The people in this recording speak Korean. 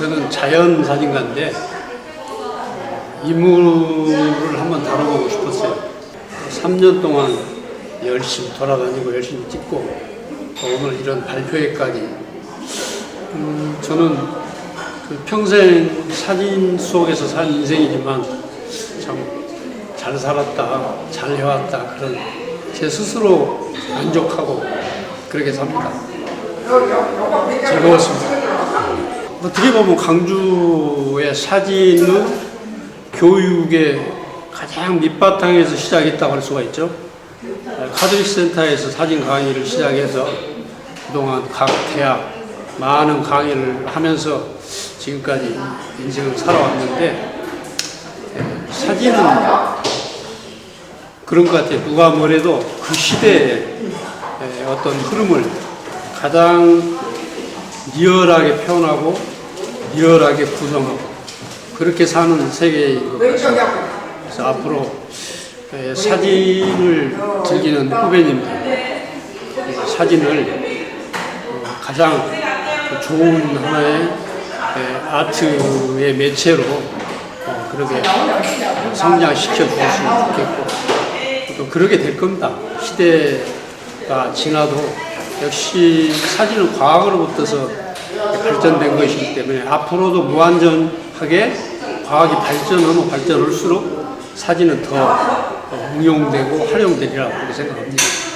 저는 자연 사진가인데 인물을 한번 다뤄보고 싶었어요. 3년 동안 열심히 돌아다니고 열심히 찍고 또 오늘 이런 발표회까지 음, 저는 그 평생 사진 속에서 산 인생이지만 참 잘 살았다, 잘 해왔다 그런 제 스스로 만족하고 그렇게 삽니다. 즐거웠습니다. 어떻게 보면 강주의 사진은 교육의 가장 밑바탕에서 시작했다고 할 수가 있죠. 카톨릭 센터에서 사진 강의를 시작해서 그동안 각 대학 많은 강의를 하면서 지금까지 인생을 살아왔는데 에, 사진은 그런 것 같아요. 누가 뭐래도 그 시대의 에, 어떤 흐름을 가장 리얼하게 표현하고 리얼하게 구성하고 그렇게 사는 세계인 것 같습니다. 그래서 앞으로 에, 사진을 즐기는 후배님들 에, 사진을 어, 가장 그 좋은 하나의 에, 아트의 매체로 어, 그렇게 성장시켜 주셨으면 좋겠고 또 그러게 될 겁니다. 시대가 지나도 역시 사진은 과학으로부터서 발전된 것이기 때문에 앞으로도 무한전하게 과학이 발전하면 발전할수록 사진은 더 응용되고 활용되리라고 생각합니다.